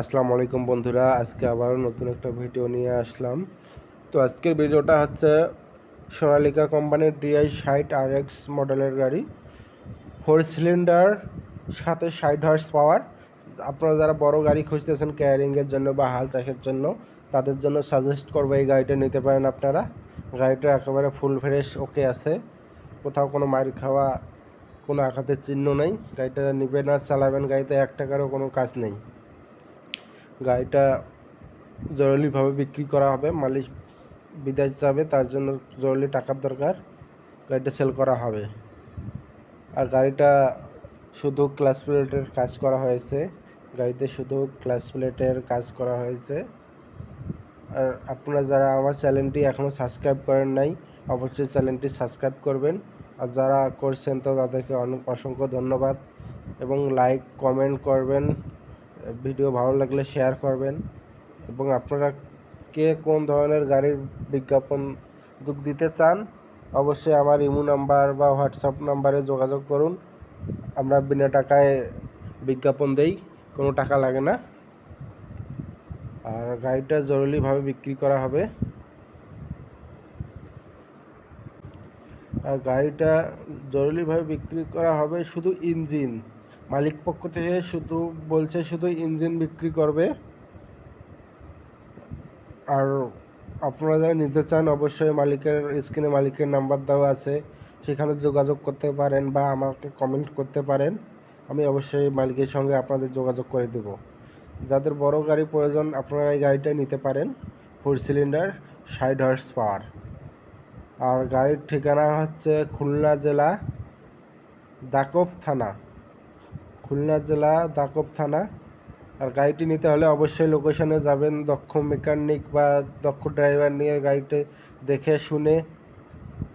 আসসালামু আলাইকুম বন্ধুরা, আজকে আবারও নতুন একটা ভিডিও নিয়ে আসলাম। তো আজকের ভিডিওটা হচ্ছে সোনালিকা কোম্পানির ডিআই ষাট আর এক্স মডেলের গাড়ি। ফোর সিলিন্ডার, সাথে ষাট হর্স পাওয়ার। আপনারা যারা বড় গাড়ি খুঁজতেছেন ক্যারিংয়ের জন্য বা হাল চাষের জন্য, তাদের জন্য সাজেস্ট করব এই গাড়িটা নিতে পারেন আপনারা। গাড়িটা একেবারে ফুল ফ্রেশ ওকে আছে। কোথাও কোনো মার খাওয়া, কোনো আঘাতের চিহ্ন নেই। গাড়িটা নিবেন আর চালাবেন, গাড়িতে এক টাকারও কোনো কাজ নেই। গাড়িটা জরুরিভাবে বিক্রি করা হবে মালিক বিদেশ যাবে, তার জন্য জরুরি টাকার দরকার, গাড়িটা সেল করা হবে। আর গাড়িটা শুধু ক্লাস প্লেটের কাজ করা হয়েছে, গাড়িতে শুধু ক্লাস প্লেটের কাজ করা হয়েছে। আর আপনারা যারা আমার চ্যানেলটি এখনও সাবস্ক্রাইব করেন নাই, অবশ্যই চ্যানেলটি সাবস্ক্রাইব করবেন। আর যারা করছেন তো তাদেরকে অনেক অসংখ্য ধন্যবাদ। এবং লাইক কমেন্ট করবেন। ভিডিও ভালো লাগলে শেয়ার করবেন এবং আপনারা কে কোন ধরনের গাড়ির বিজ্ঞাপন দুঃখ দিতে চান, অবশ্যই আমার ইমো নাম্বার বা হোয়াটসঅ্যাপ নাম্বারে যোগাযোগ করুন। আমরা বিনা টাকায় বিজ্ঞাপন দেই, কোনো টাকা লাগে না। আর গাড়িটা জরুরিভাবে বিক্রি করা হবে। আর গাড়িটা জরুরিভাবে বিক্রি করা হবে শুধু ইঞ্জিন। মালিক পক্ষ থেকে শুধু বলছে শুধু ইঞ্জিন বিক্রি করবে। আর আপনারা যারা নিতে চান অবশ্যই মালিকের স্ক্রিনে মালিকের নাম্বার দেওয়া আছে। সেখানে যোগাযোগ করতে পারেন বা আমাকে কমেন্ট করতে পারেন। আমি অবশ্যই মালিকের সঙ্গে আপনাদের যোগাযোগ করে দেব। যাদের বড় গাড়ি প্রয়োজন আপনারা এই গাড়িটা নিতে পারেন। ফোর সিলিন্ডার ষাট হর্স পাওয়ার আর গাড়ির ঠিকানা হচ্ছে খুলনা জেলা দাকব থানা। খুলনা জেলা দাকব থানা। আর গাড়িটি নিতে হলে অবশ্যই লোকেশনে যাবেন। দক্ষ মেকানিক বা দক্ষ ড্রাইভার নিয়ে গাড়িটি দেখে শুনে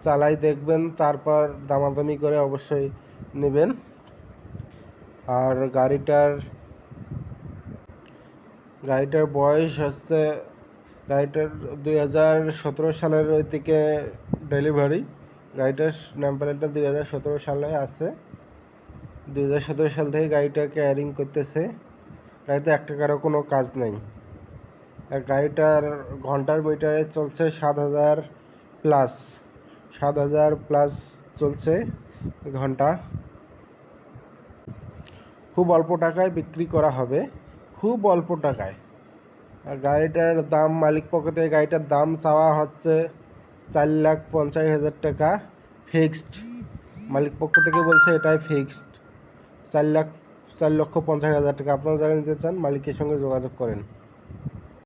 চালাই দেখবেন, তারপর দামাদামি করে অবশ্যই নেবেন। আর গাড়িটার গাড়িটার বয়স হচ্ছে, গাড়িটার দুই হাজার সতেরো সালের ওই দিকে ডেলিভারি গাড়িটার নাম প্লেটটা দুই হাজার সতেরো সালে আছে। দুই হাজার সতেরো সাল থেকে গাড়িটা ক্যারিং করতেছে। গাড়িতে এক টাকারও কোনো কাজ নেই। আর গাড়িটার ঘণ্টার মিটারে চলছে সাত হাজার প্লাস সাত হাজার প্লাস চলছে ঘণ্টা। খুব অল্প টাকায় বিক্রি করা হবে। খুব অল্প টাকায়। আর গাড়িটার দাম, মালিক পক্ষে গাড়িটার দাম চাওয়া হচ্ছে চার লাখ পঞ্চাশ হাজার টাকা ফিক্সড মালিক পক্ষ থেকে বলছে এটাই ফিক্সড চার লাখ, চার লক্ষ পঞ্চাশ হাজার টাকা। আপনারা যারা নিতে চান, মালিকের সঙ্গে যোগাযোগ করেন।